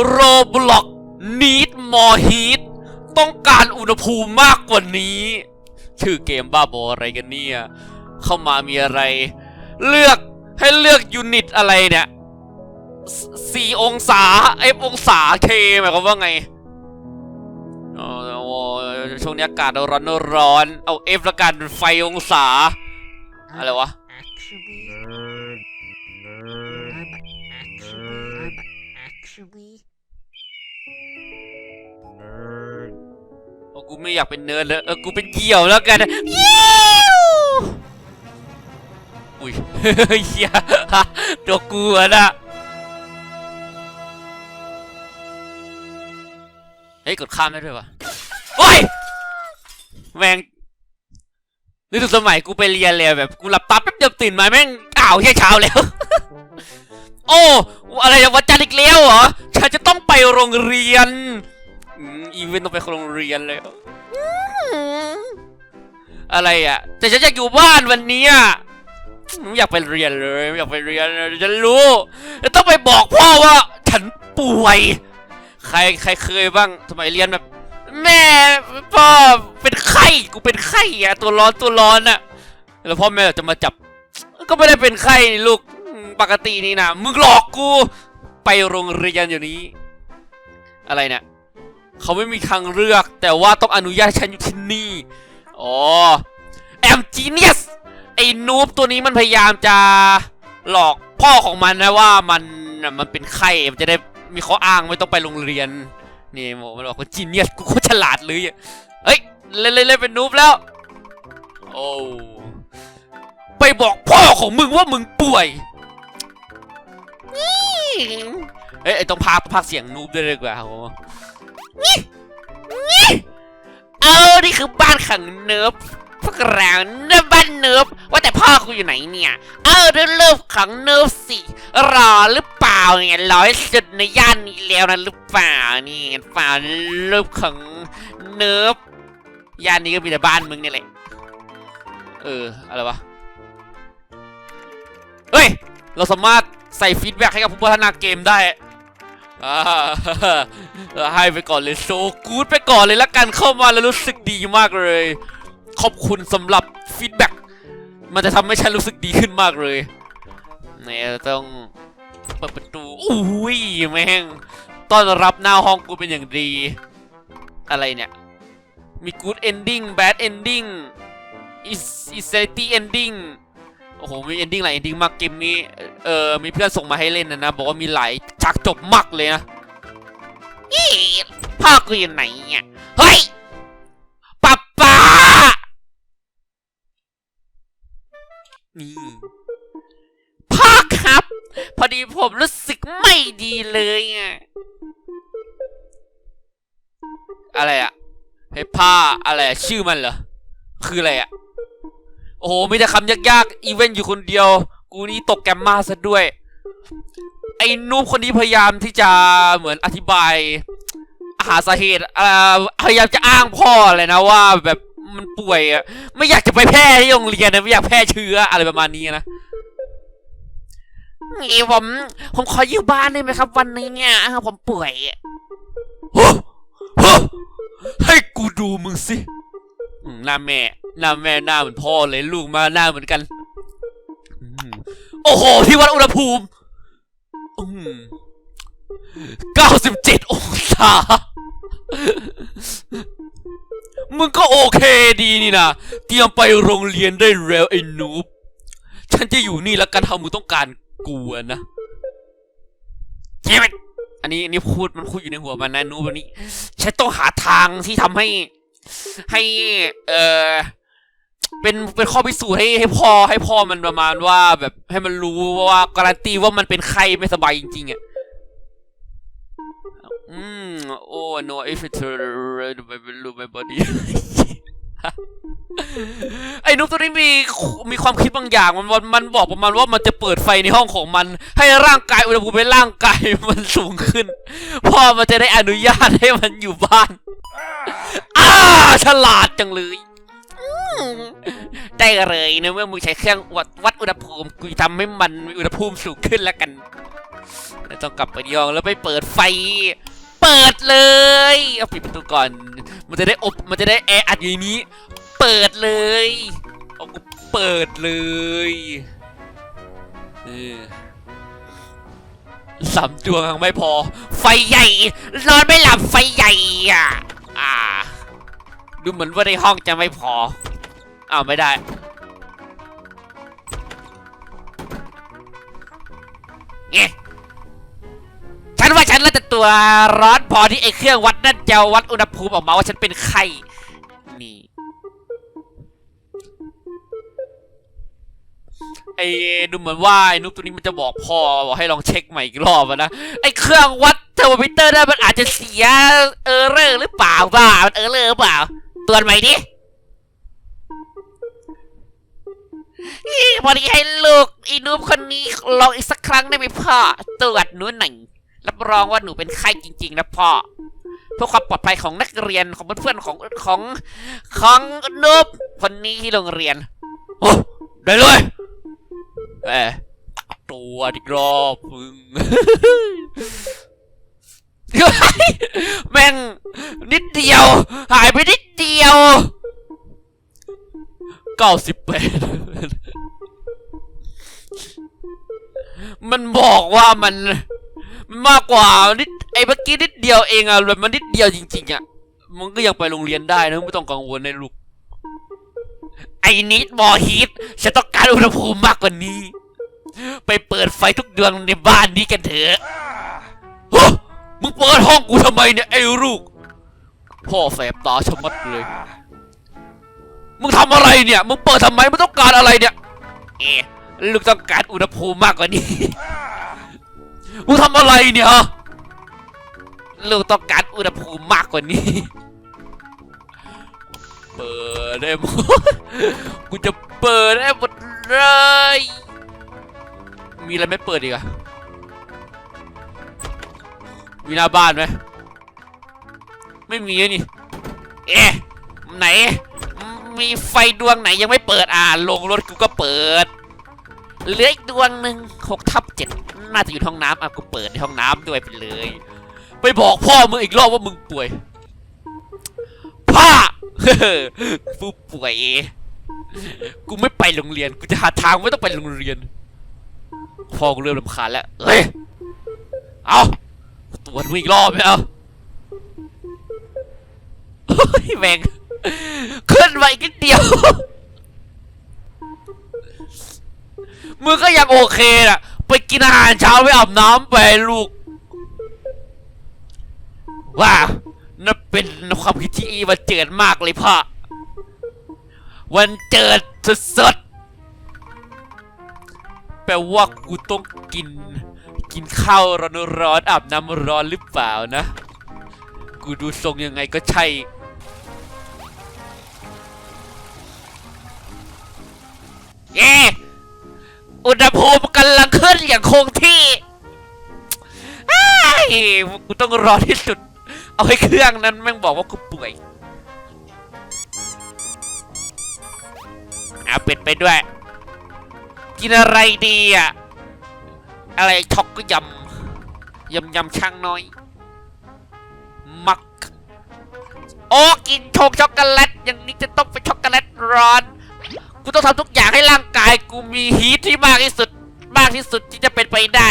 โรบล็อกนีดมอฮีทต้องการอุณหภูมิมากกว่านี้ ชื่อเกมบ้าบออะไรกันเนี่ย เข้ามามีอะไร เลือกให้เลือกยูนิตอะไรเนี่ยสี่องศาเอฟองศาเคหมายความว่าไงอ๋อโอ้ช่วงนี้อากาศร้อนร้อน เอาเอฟละกันไฟองศา อะไรวะ Actually, actually, actually. โอ้กูไม่อยากเป็นเนิร์ดเลยเออกูเป็นเหยี่ยวแล้วกันยิ้วอุ้ยเฮียตัวกูอะนะเฮ้ยกดข้ามได้ด้วยวะโอ้ยแม่ง นึกถึงสมัยกูไปเรียนเลยแบบกูหลับตาแป๊บเดียวตื่นมาแม่งอ้าวแค่เช้าแล้ว โอ้อะไรอะวันจันทร์อีกแล้วเหรอฉันจะต้องไปโรงเรียนอืมอีเวนต์ต้องไปโรงเรียนเลยอืมอะไรอะ แต่ฉันอยากอยู่บ้านวันนี้อะไม่อยากไปเรียนเลยไม่อยากไปเรียนเลยฉันรู้แล้วต้องไปบอกพ่อว่า ฉันป่วย ใครใครเคยบ้างสมัยเรียนแบบ แม่พ่อเป็นไข้กูเป็นไข้อะตัวร้อนตัวร้อนอะแล้วพ่อแม่จะมาจับ ก็ไม่ได้เป็นไข้ลูกปกตินี่นะมึงหลอกกู ไปโรงเรียนอยู่นี้ อะไรเนี่ยเขาไม่มีทางเลือก แต่ว่าต้องอนุญาตฉันอยู่ที่นี่อ๋อแอมจีเนียสไอ้นูบตัวนี้มันพยายามจะหลอกพ่อของมันนะว่ามันมันเป็นไข้มันจะได้มีข้ออ้างไม่ต้องไปโรงเรียน นี่โมมันบอกว่าจีเนียสกูโคตรฉลาดเลยเฮ้ยเล่นเล่นเลเป็นนูบแล้ว โอ้ไปบอกพ่อของมึงว่ามึงป่วยนี่เอ้ยต้องพากพากเสียงนูบด้วยดีกว่าครับเออนี่คือบ้านขังเนิร์ฟพวกเราเนิฟบ้านเนิร์ฟว่าแต่พ่อกูอยู่ไหนเนี่ย เออเรื่องเลิฟขังเนิร์ฟสิรอหรือเปาเนี่ยร้อยสุดในย่านนี้แล้วนะหรือเปล่านี่เปล่าเลิฟขังเนิร์ฟย่านนี้ก็มีแต่บ้านมึงนี่แหละเอออะไรวะเฮ้ยเราสามารถใส่ฟีดแบ็กให้กับผู้พัฒนาเกมได้อ่าให้ไปก่อนเลยโซกูดไปก่อนเลยละกันเข้ามาแล้วรู้สึกดีมากเลย ขอบคุณสำหรับฟีดแบ็กมันจะทำให้ฉันรู้สึกดีขึ้นมากเลยเนี่ยต้อง เปิดประตูอุ้ยแม่งต้อนรับหน้าห้องกูเป็นอย่างดี อะไรเนี่ย มี good ending bad ending is insanity ending โอ้โห มี ending หลาย ending มากเกมนี้ เออมีเพื่อนส่งมาให้เล่นนะนะ บอกว่ามีหลายฉากจบมากเลยนะนี่พ่อกูอยู่ไหนเนี่ยเฮ้ยป๊าป๊านี่ ครับ พอดีผมรู้สึกไม่ดีเลยอะอะไรอะเฮ้ยผ้าอะไรชื่อมันเหรอ คืออะไรอะโอ้โหมีแต่คำยากๆ อีเวนต์อยู่คนเดียว กูนี่ตกแกมมาซะด้วย ไอ้นูบคนนี้พยายามที่จะเหมือนอธิบายหาสาเหตุพยายามจะอ้างพ่อเลยนะว่าแบบมันป่วยอะไม่อยากจะไปแพร่ที่โรงเรียนนะไม่อยากแพร่เชื้ออะไรประมาณนี้นะ ผมผมขออยู่บ้านได้ไหมครับ วันนี้เนี่ยผมป่วยอะโอ้โหให้กูดูมึงสิอืมหน้าแม่หน้าแม่หน้าเหมือนพ่อเลยลูกมาหน้าเหมือนกันอืมโอ้โห ที่วัดอุณหภูมิอืมเก้าสิบเจ็ดองศา มึงก็โอเคดีนี่นะเตรียมไปโรงเรียนได้แล้วไอ้หนูบฉันจะอยู่นี่แล้วกันถ้ามึงต้องการ กูนะเจ็บอันนี้อันนี้พูดมันพูดอยู่ในหัวมันนะนูแบบนี้ฉันต้องหาทางที่ทำให้ ให้ เออเป็นเป็นข้อพิสูจน์ให้ให้พ่อให้พ่อมันประมาณว่า แบบให้มันรู้ว่าการันตีว่ามันเป็นไข้ไม่สบายจริงๆอะอืมโอ้ no if it's red my blue my body ไอ้นุ๊กตัวนี้มีมีความคิดบางอย่างมันมันบอกประมาณว่ามันจะเปิดไฟในห้องของมัน ให้ร่างกายอุณหภูมิในร่างกายมันสูงขึ้นพ่อมันจะได้อนุญาตให้มันอยู่บ้านอ้าฉลาดจังเลยได้เลยนะเมื่อมึงใช้เครื่องวัดวัดอุณหภูมิกูทำให้มันมีอุณหภูมิสูงขึ้นแล้วกันแล้วต้องกลับไปที่ห้องแล้วไปเปิดไฟ เปิดเลย เอาปิดประตูก่อน มันจะได้อบ มันจะได้แอร์อัดอยู่ในนี้ เปิดเลยเอากูเปิดเลยเออสามดวงยังไม่พอ ไฟใหญ่นอนไม่หลับไฟใหญ่อะอ่า ดูเหมือนว่าในห้องจะไม่พออ้าวไม่ได้เอ๊ะฉันว่าฉันแล้วแต่ตัวร้อนพอที่ไอ้เครื่องวัดนั่นจะวัดอุณหภูมิออกมาว่าฉันเป็นไข้ ไอ้ดูเหมือนว่าไอ้นุ๊กตัวนี้มันจะบอกพ่อบอกให้ลองเช็คใหม่อีกรอบอะนะไอ้เครื่องวัดเทอร์โมมิเตอร์นั่นมันอาจจะเสียเออร์เรอร์หรือเปล่าบ้ามันเออร์เรอร์หรือเปล่าตรวจใหม่ดิพอดีให้ลูกอีนูบคนนี้ลองอีกสักครั้งได้ไหมพ่อตรวจหนูหน่อยรับรองว่าหนูเป็นไข้จริงๆนะพ่อเพื่อความปลอดภัยของนักเรียนของเพื่อนๆของของของนูบคนนี้ที่โรงเรียนโอ้ได้เลย เออตัวอีกรอบมึงแม่งนิดเดียว หายไปนิดเดียวเก้าสิบแปดมันบอกว่ามันมันมากกว่านิดไอ้เมื่อกี้นิดเดียวเองอะแบบมันนิดเดียวจริงๆอะมึงก็ยังไปโรงเรียนได้นะไม่ต้องกังวลในลูก ไอ้นิดมอฮีทฉันต้องการอุณหภูมิมากกว่านี้ ไปเปิดไฟทุกดวงในบ้านนี้กันเถอะโอ้มึงเปิดห้องกูทำไมเนี่ยไอ้ลูก พ่อแสบตาชะมัดเลย มึงทำอะไรเนี่ย มึงเปิดทำไม มึงต้องการอะไรเนี่ย เอ๊ะลูกต้องการอุณหภูมิมากกว่านี้ มึงทำอะไรเนี่ยลูกต้องการอุณหภูมิมากกว่านี้ เปิดได้หมด กูจะเปิดได้หมดเลย มีอะไรไม่เปิดอีกอะมีหน้าบ้านไหม ไม่มีอะนี่ เอ๊ะ ไหน มีไฟดวงไหนยังไม่เปิดอ่าลงรถกูก็เปิด เหลืออีกดวงหนึ่งหกทับเจ็ดน่าจะอยู่ห้องน้ำอะกูเปิดในห้องน้ำด้วยไปเลย ไปบอกพ่อมึงอีกรอบว่ามึงป่วย พ่อผู้ป่วย กูไม่ไปโรงเรียน กูจะหาทางไม่ต้องไปโรงเรียนพ่อกูเริ่มรำคาญแล้วเฮ้ย เอาตรวจมึงอีกรอบไหมเอาเฮ้แม่งขึ้นมาอีกนิดเดียว มึงก็ยังโอเคนะไปกินอาหารเช้าไปอาบน้ำไปลูกว่า นั่นเป็นความคิดที่อีวันเจิดมากเลยพ่อ วันเจิดสุดๆ แปลว่ากูต้องกิน กินข้าวร้อนๆอาบน้ำร้อนหรือเปล่านะ กูดูทรงยังไงก็ใช่เย้อุณหภูมิกำลังขึ้นอย่างคงที่อ้ากูต้องรอที่สุด เอาให้เครื่องนั้นแม่งบอกว่ากูป่วยเอาเป็ดไปด้วย กินอะไรดีอะ อะไรช็อกก็ยำยำยำช่างน้อย มัก โอ้กินโชกช็อกโกแลตอย่างนี้จะต้องเป็นช็อกโกแลตร้อน กูต้องทำทุกอย่างให้ร่างกาย กูมีฮีทที่มากที่สุด มากที่สุดที่จะเป็นไปได้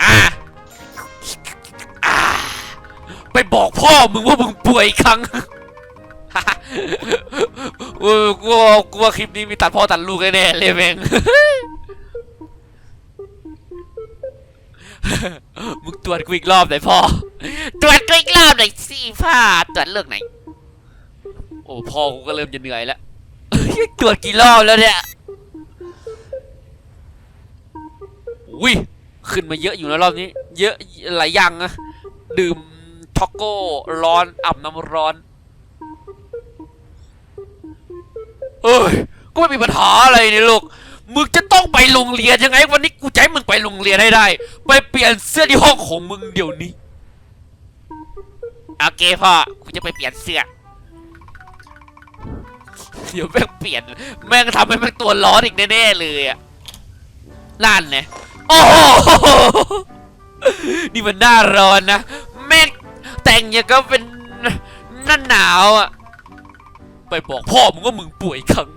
อะอะไปบอกพ่อมึงว่ามึงป่วยอีกครั้ง เออกลัวกลัวคลิปนี้มีตัดพ่อตัดลูกแน่ๆเลยแม่ง มึงตรวจกูอีกรอบหน่อยพ่อ ตรวจกูอีกรอบหน่อยสิพ่อตรวจเรื่องไหน โอ้พ่อกูก็เริ่มจะเหนื่อยแล้ว ตรวจกี่รอบแล้วเนี่ย อุ้ย ขึ้นมาเยอะอยู่นะรอบนี้ เยอะหลายอย่างนะดื่มช็อกโก้ร้อนอาบน้ำร้อน เอ้ยก็ไม่มีปัญหาอะไรนี่ลูกมึงจะต้องไปโรงเรียนยังไง วันนี้กูจะให้มึงไปโรงเรียนให้ได้ ไปเปลี่ยนเสื้อที่ห้องของมึงเดี๋ยวนี้โอเคพ่อกูจะไปเปลี่ยนเสื้อเดี๋ยวแม่งเปลี่ยน แม่งทำให้แม่งตัวร้อนอีกแน่ๆเลยอะนั่นไง โอ้โหนี่มันหน้าร้อนนะแม่งแต่งอย่างก็เป็นหน้าหนาวอะไปบอกพ่อมึงว่ามึงป่วยครั้ง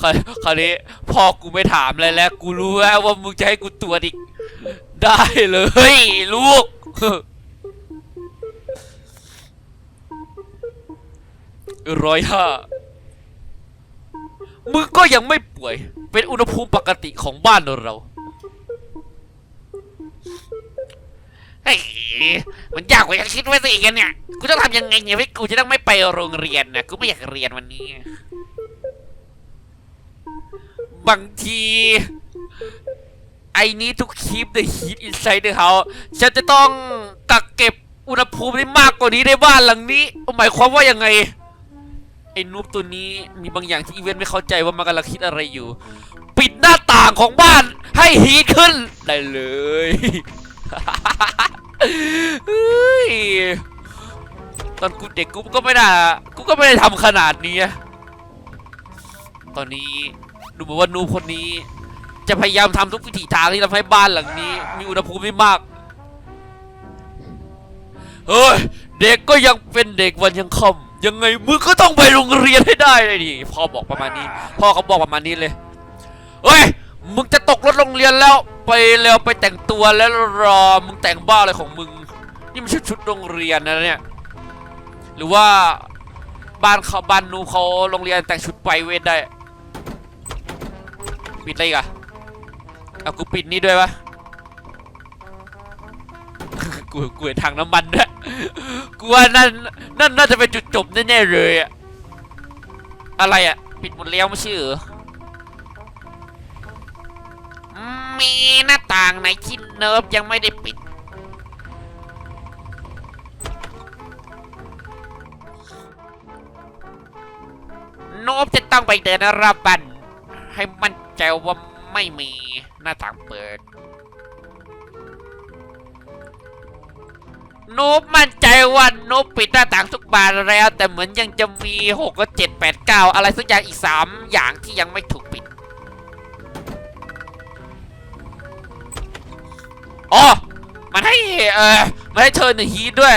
คราวคราวนี้พ่อกูไม่ถามอะไรแล้ว กูรู้แล้วว่ามึงจะให้กูตรวจอีก ได้เลย ลูก ร้อยห้า มึงก็ยังไม่ป่วย เป็นอุณหภูมิปกติของบ้านเราเฮ้ยมันยากกว่าที่คิดไว้สิกันเนี่ย กูต้องทำยังไงเนี่ยให้กูจะต้องไม่ไปโรงเรียนนะกูไม่อยากเรียนวันนี้ บางที I need to keep the heat inside the house ฉันจะต้องกักเก็บอุณหภูมิได้มากกว่านี้ในบ้านหลังนี้ หมายความว่ายังไง ไอ้นูบตัวนี้มีบางอย่างที่อีเวนต์ไม่เข้าใจว่ามันกำลังคิดอะไรอยู่ ปิดหน้าต่างของบ้านให้ฮีทขึ้น ได้เลยตอนกูเด็กกูก็ไม่น่ากูก็ไม่ได้ทำขนาดนี้ ตอนนี้ดูเหมือนว่านูคนนี้ จะพยายามทำทุกวิถีทางที่ทำให้บ้านหลังนี้ มีอุณหภูมิที่มาก เฮ้ย เด็กก็ยังเป็นเด็กวันยังค่ำ ยังไงมึงก็ต้องไปโรงเรียนให้ได้เลยดิพ่อบอกประมาณนี้ พ่อเขาบอกประมาณนี้เลยเฮ้ยมึงจะตกรถโรงเรียนแล้วไปเร็วไปแต่งตัวแล้วรอมึงแต่งบ้าอะไรของมึง นี่มันชุดชุดโรงเรียนนะเนี่ยหรือว่าบ้านเขาบ้านนูเขาโรงเรียนแต่งชุดไปเวทได้ปิดอะไรกะเอากูปิดนี่ด้วยปะกูกูทางน้ำมันด้วยกูว่านั่น นั่นน่าจะเป็นจุดจบแน่ๆเลยอะอะไรอะปิดหมดแล้วไม่ใช่เหรอมีหน้าต่างไหนที่เนิร์ฟยังไม่ได้ปิด โนบจะต้องไปเดินรอบบ้านให้มั่นใจว่าไม่มีหน้าต่างเปิด นุบมั่นใจว่าโนบปิดหน้าต่างทุกบานแล้ว แต่เหมือนยังจะมีหกก็เจ็ดแปดเก้าอะไรสักอย่างอีกสามอย่างที่ยังไม่ถูกปิดอ๋อมันให้เออมันให้เทิร์นฮีทด้วย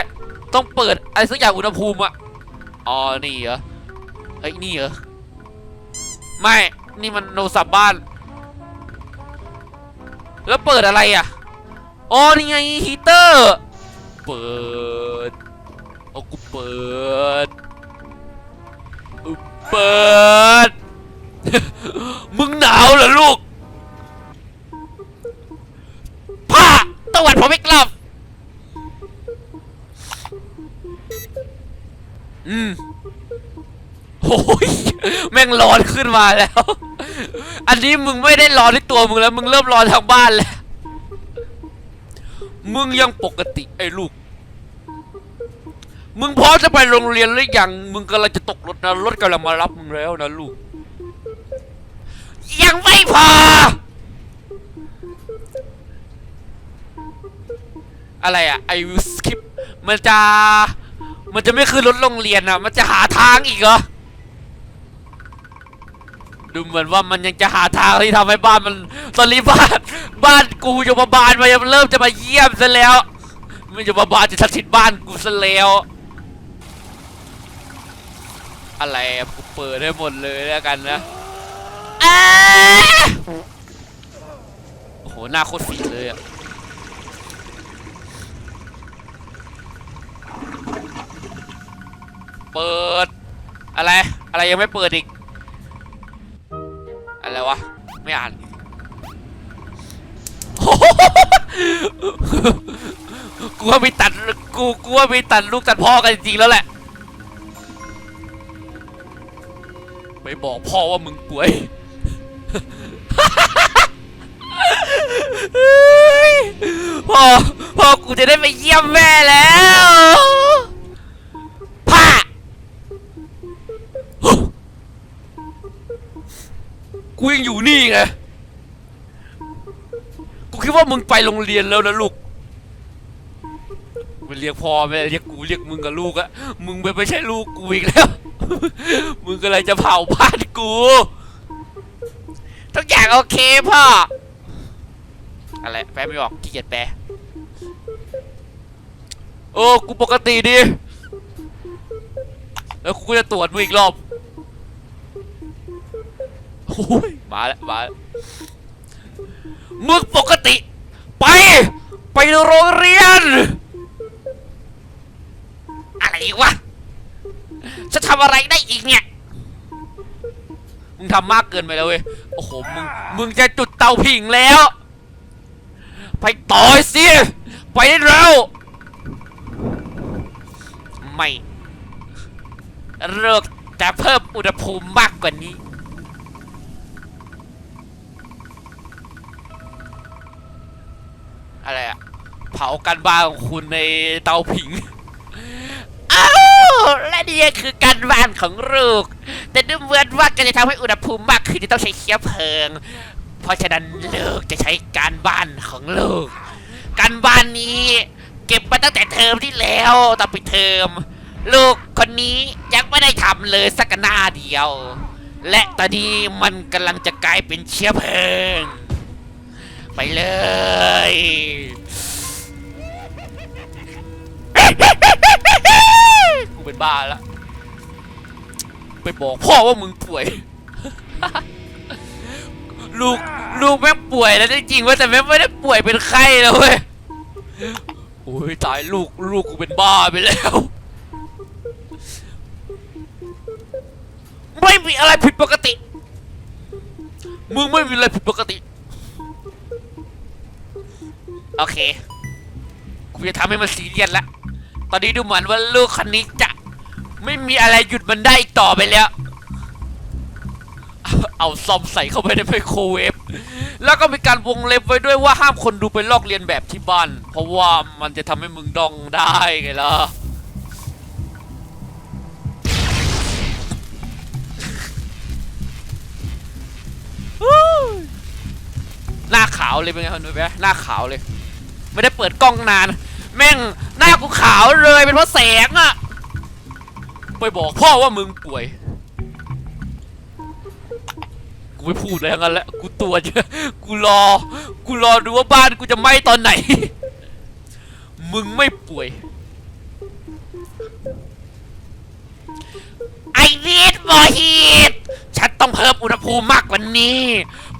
ต้องเปิดอะไรสักอย่างอุณหภูมิอะอ๋อนี่เหรอเฮ้นี่เหรอไม่นี่มันโนสับบ้าน แล้วเปิดอะไรอะอ๋อนี่ไงฮีเตอร์ เปิดโอ้กูเปิดเปิด มึงหนาวเหรอลูกผ้าตะวันผมไม่กลับ อืมโอ้ยแม่งร้อนขึ้นมาแล้ว อันนี้มึงไม่ได้ร้อนที่ตัวมึงแล้ว มึงเริ่มร้อนทางบ้านแล้ว มึงยังปกติไอ้ลูก มึงพร้อมจะไปโรงเรียนหรือยัง มึงกำลังจะตกรถนะรถกำลังมารับมึงแล้วนะลูก ยังไม่พอ อะไรอะ I will skip มันจะ มันจะไม่ขึ้นรถโรงเรียนอะมันจะหาทางอีกเหรอ ดูเหมือนว่ามันยังจะหาทางที่ทำให้บ้านมัน ตอนนี้บ้าน บ้านกูจะมาบานมายังเริ่มจะมาเยี่ยมซะแล้วมันจะมาบานจะทัดสิทธิ์บ้านกูซะแล้ว อะไรอะกูเปิดให้หมดเลยแล้วกันนะอ้าโอ้โห หน้าโคตรฝีเลยอะเปิด อะไร อะไรยังไม่เปิดอีก อะไรวะ ไม่อ่าน กูว่ามีตัด กู กูว่ามีตัดลูกตัดพ่อกันจริงๆแล้วแหละ ไปบอกพ่อว่ามึงป่วยพ่อพ่อกูจะได้ไปเยี่ยมแม่แล้วพ่ากูยังอยู่นี่ไง กูคิดว่ามึงไปโรงเรียนแล้วนะลูกมันเรียกพ่อไม่เรียกกูเรียกมึงกับลูกอะมึงไม่ใช่ลูกกูอีกแล้ว มึงก็เลยจะเผาบ้านกู ทุกอย่างโอเคพ่อ อะไร แปลไม่ออกขี้เกียจแปล โอ้ กูปกติดี แล้วกูจะตรวจมึงอีกรอบโอ้ยมาแล้ว มาแล้วมึงปกติ ไป ไปโรงเรียน อะไรวะ จะทำอะไรได้อีกเนี่ย มึงทำมากเกินไปแล้วเว้ย โอ้โห มึง มึงจะจุดเตาผิงแล้ว ไปต่อยสิ ไปได้แล้ว ไม่เลิกจะเพิ่มอุณหภูมิมากกว่านี้อะไรอะเผากันบ้านของคุณในเตาผิง อ้าว และนี่คือการบ้านของลูก แต่ดูเหมือนว่าการจะทำให้อุณหภูมิมากขึ้นจะต้องใช้เชื้อเพลิง เพราะฉะนั้นลูกจะใช้การบ้านของลูก การบ้านนี้เก็บมาตั้งแต่เทอมที่แล้วตอนปิดเทอม ลูกคนนี้ยังไม่ได้ทำเลยสักหน้าเดียว และตอนนี้มันกำลังจะกลายเป็นเชื้อเพลิง ไปเลย กูเป็นบ้าแล้วไปบอกพ่อว่ามึงป่วย ลูกลูกแม่ป่วยแล้วจริงๆว่าแต่แม่ไม่ได้ป่วยเป็นไข้แล้วเว้ยโอ้ยตายลูกลูกกูเป็นบ้าไปแล้ว ไม่มีอะไรผิดปกติ มึงไม่มีอะไรผิดปกติ โอเคกูจะทำให้มันซีเรียสละตอนนี้ดูเหมือนว่าลูกคนนี้จะ ไม่มีอะไรหยุดมันได้อีกต่อไปแล้ว เอาซอมใส่เข้าไปในไมโครเวฟ แล้วก็มีการวงเล็บไว้ด้วยว่าห้ามคนดูไปลอกเลียนแบบที่บ้าน เพราะว่ามันจะทำให้มึงดองได้ไงล่ะ หน้าขาวเลยเป็นไงคนดูไหมหน้าขาวเลย ไม่ได้เปิดกล้องนาน แม่งหน้ากูขาวเลยเป็นเพราะแสงอะ ไปบอกพ่อว่ามึงป่วย กูไม่พูดแล้วงั้นแหละ กูตัวเยอะกูรอ กูรอดูว่าบ้านกูจะไหม้ตอนไหน มึงไม่ป่วย ไอรีดบอฮีตฉันต้องเพิ่มอุณหภูมิมากกว่านี้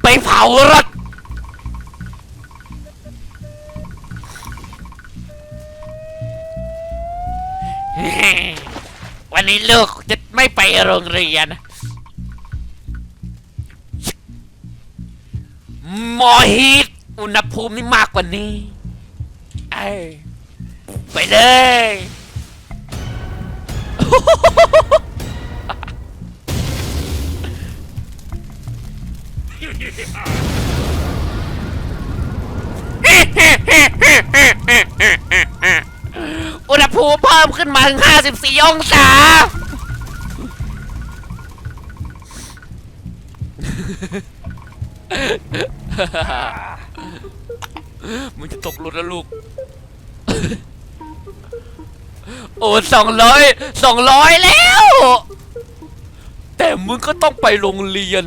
ไปเผารถ วันนี้ลูกจะไม่ไปโรงเรียนหมอฮีตอุณหภูมินี่มากกว่านี้เอ้ยไปเลย อุณหภูมิเพิ่มขึ้นมาถึง 54 องศา มึงจะตกรถแล้วลูก โอ้สองร้อยสองร้อยแล้ว แต่มึงก็ต้องไปโรงเรียน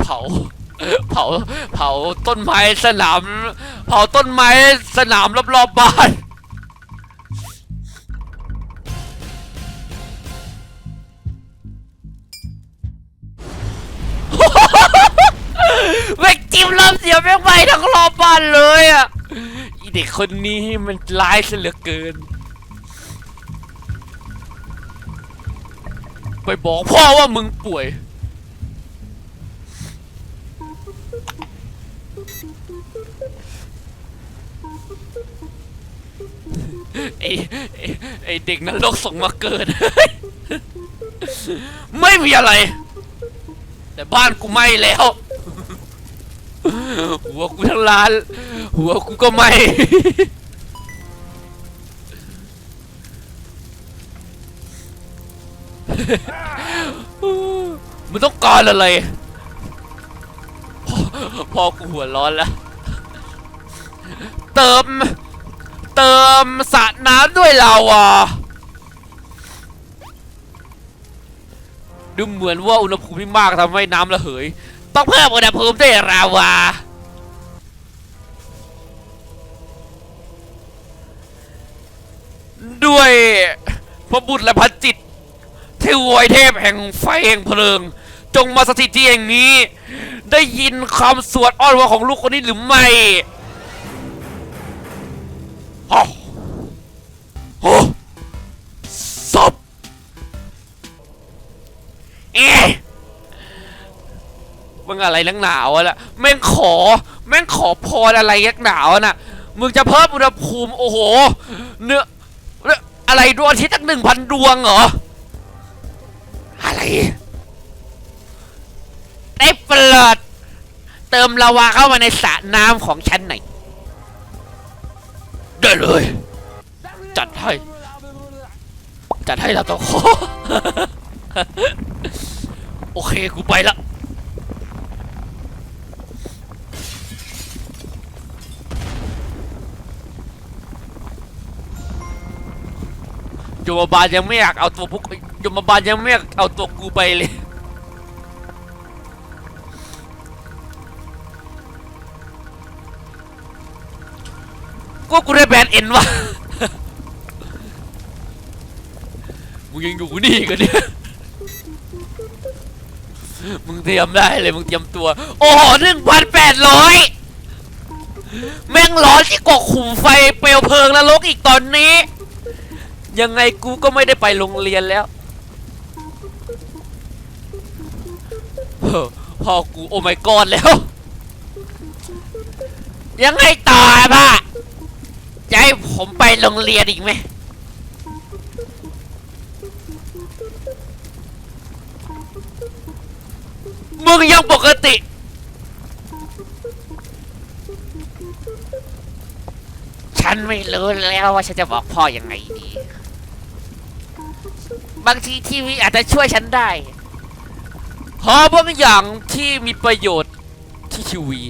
เผา เผา เผาต้นไม้สนาม เผาต้นไม้สนามรอบๆบบ้านแม่งจิ้มรอบเดียแม่งไปทั้งรอบบ้านเลยอะอีเด็กคนนี้มันร้ายซะเหลือเกิน ไปบอกพ่อว่ามึงป่วย ไอ้ไอ้ไอเด็กนั้นโลกส่งมาเกิด ไม่มีอะไร แต่บ้านกูไหม้แล้ว หัวกูทั้งร้าน หัวกูก็ไหม้ มันต้องการอะไร พอพอกูหัวร้อนแล้ว เติม เติมสระน้ำด้วยเราอะดูเหมือนว่าอุณหภูมิที่มากทำให้น้ำระเหย ต้องเพิ่มอุณหภูมิด้วยลาวาด้วยพระบุตรและพระจิตรเทววยเทพแห่งไฟแห่งเพลิง จงมาสถิตที่แห่งนี้ ได้ยินคำสวดอ้อนวอนของลูกคนนี้หรือไม่ โอ้โหศพเอ๊ะมึงอะไรนักหนาวะล่ะแม่งขอ แม่งขอพรอะไรนักหนาวน่ะ มึงจะเพิ่มอุณหภูมิโอ้โห เนื้อแล้วอะไรดวงอาทิตย์ตั้งหนึ่งพันดวงเหรอ อะไรได้โปรดเติมลาวาเข้ามาในสระน้ำของฉันหน่อย ได้เลย จัดให้ จัดให้แล้วตัวขอโอเคกูไปละยมบาลยังไม่อยากเอาตัวพวกยมบาลยังไม่อยากเอาตัวกูไปเลย ก็กูได้แบนเอ็นวะมึงยังอยู่นี่กันเนี่ยมึงเตรียมได้เลยมึงเตรียมตัว โอ้โหหนึ่งพันแปดร้อยแม่งร้อนที่กว่าขุมไฟเปลวเพลิงนรกอีกตอนนี้ ยังไงกูก็ไม่ได้ไปโรงเรียนแล้วเฮ้อพ่อกูโอ้ my god แล้ว ยังไงต่ออะพ่ะ จะให้ผมไปโรงเรียนอีกไหม มึงยังปกติ ฉันไม่รู้แล้วว่าฉันจะบอกพ่อยังไงดี บางทีทีวีอาจจะช่วยฉันได้เพราะบางอย่างที่มีประโยชน์ที่ทีวี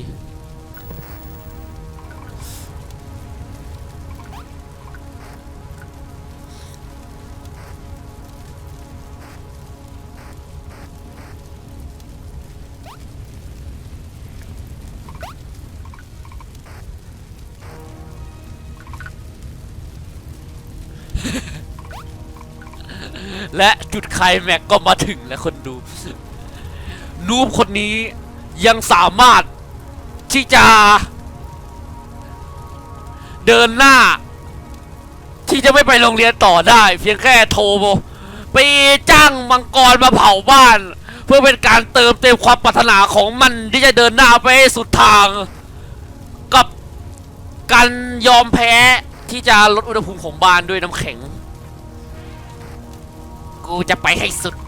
และจุดไคลแม็กก็มาถึงแล้วคนดูนูบคนนี้ยังสามารถที่จะ เดินหน้า ที่จะไม่ไปโรงเรียนต่อได้ เพียงแค่โทรไปจ้างมังกรมาเผาบ้าน เพื่อเป็นการเติมเต็มความปรารถนาของมันที่จะเดินหน้าไปสุดทาง กับการยอมแพ้ที่จะลดอุณหภูมิของบ้านด้วยน้ำแข็ง กูจะไปให้สุด 9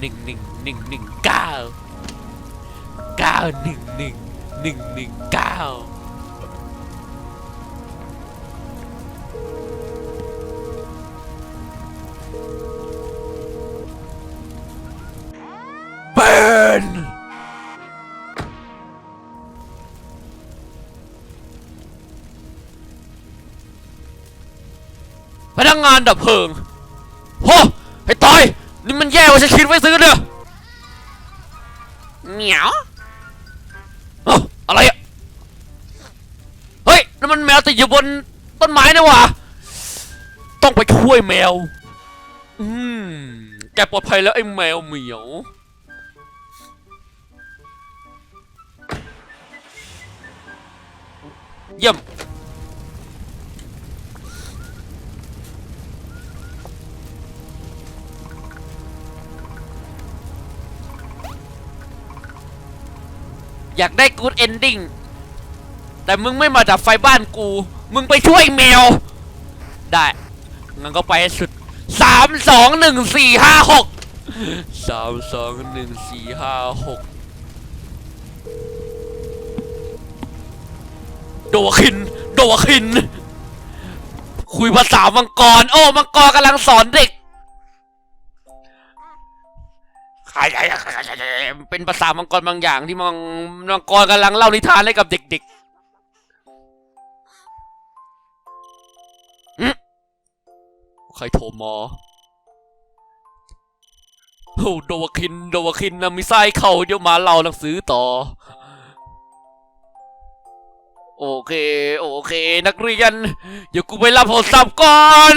1 1 1 1 9 9 1 1 1 1 9เบิร์นพนักงานดับเพลิง ตายนี่มันแย่กว่าฉันคิดไว้ซื้อเด้อเหมียวเอ้าอะไรอะเฮ้ยนั่นมันแมวติดอยู่บนต้นไม้นะวะต้องไปช่วยแมว อืมแกปลอดภัยแล้วไอ้แมวเหมียวเยี่ยม อยากได้กูดเอนดิ้งแต่มึงไม่มาดับไฟบ้านกู มึงไปช่วยแมว ได้ งั้นก็ไปให้สุดสามสองหนึ่งสี่ห้าหกสามสองหนึ่งสี่ห้าหกโดวคิน โดวคิน คุยภาษามังกร โอ้ มังกรกำลังสอนเด็ก เป็นภาษามังกรบางอย่างที่มังมังกรกำลังเล่านิทานให้กับเด็กๆใครโทรมาโอ้โดวคินโดวคินนะมีไส้เข่าเดี๋ยวมาเล่าหนังสือต่อ โอเค โอเค นักเรียน เดี๋ยวกูไปรับโทรศัพท์ก่อน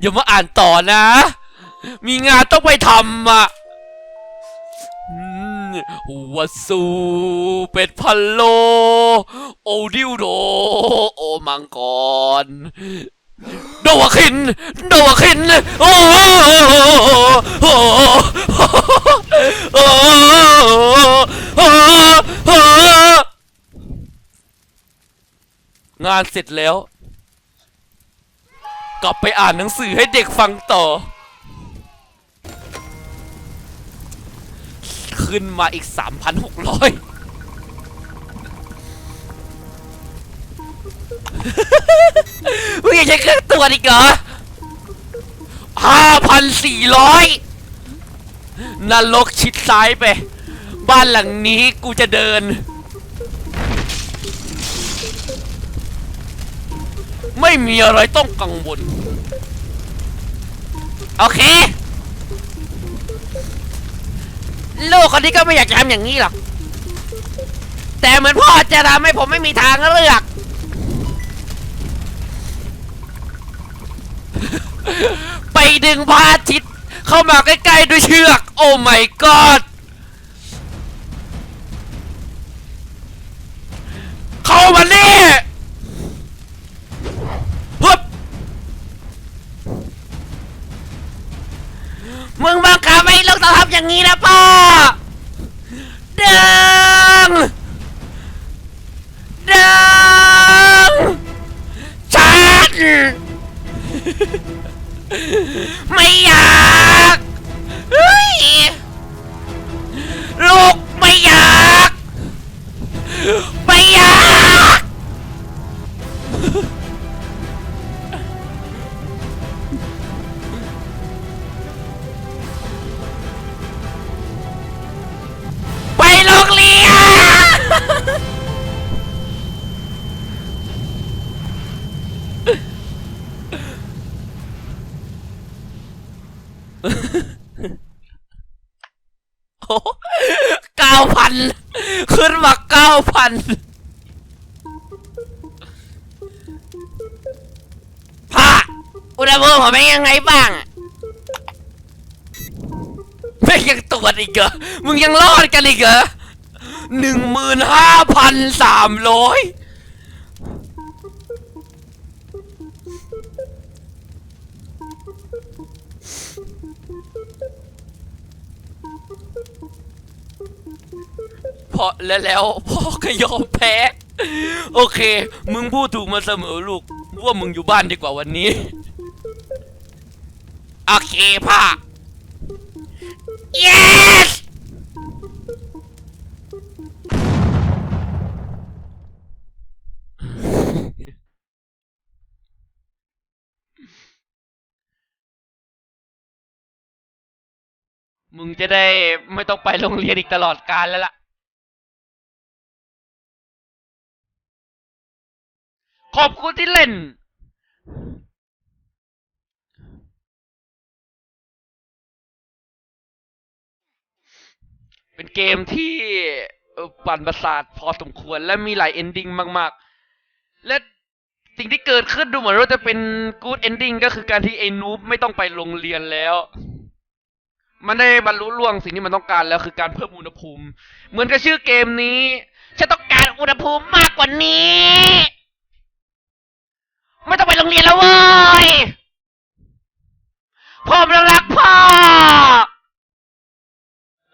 อย่ามาอ่านต่อนะ มีงานต้องไปทำอะ วัสสูเป็ดพะโล โอดิวโด โอมังกรโดวาคินโดวาคินโอ้โหโอ้โหโอ้โหโอ้โหงานเสร็จแล้ว กลับไปอ่านหนังสือให้เด็กฟังต่อ ขึ้นมาอีก 3,600มึงยังใช้เครื่องตรวจอีกเหรอ 5,400นรกชิดซ้ายไป บ้านหลังนี้กูจะเดิน ไม่มีอะไรต้องกังวล โอเค ลูกคนนี้ก็ไม่อยากจะทำอย่างนี้หรอก แต่เหมือนพ่อจะทำให้ผมไม่มีทางเลือก ไปดึงพระอาทิตย์เข้ามาใกล้ๆด้วยเชือก โอ้ my god เข้ามานี่ งี้นะพ่อ กันอีกเหรอหนึ่งหมื่นห้าพันสามร้อยพอแล้วแล้วพ่อก็ยอมแพ้ โอเค มึงพูดถูกมาเสมอลูกว่ามึงอยู่บ้านดีกว่าวันนี้ โอเคพ่อ yes มึงจะได้ไม่ต้องไปโรงเรียนอีกตลอดกาลแล้วล่ะ ขอบคุณที่เล่น เป็นเกมที่ปั่นประสาทพอสมควรและมีหลายเอนดิ้งมาก ๆ และสิ่งที่เกิดขึ้นดูเหมือนว่าจะเป็นกู๊ดเอนดิ้งก็คือการที่ไอ้นูบไม่ต้องไปโรงเรียนแล้ว มันได้บรรลุล่วงสิ่งที่มันต้องการแล้วคือการเพิ่มอุณหภูมิ เหมือนกับชื่อเกมนี้ ฉันต้องการอุณหภูมิมากกว่านี้ ไม่ต้องไปโรงเรียนแล้วเว้ยพ่อมันรักพ่อ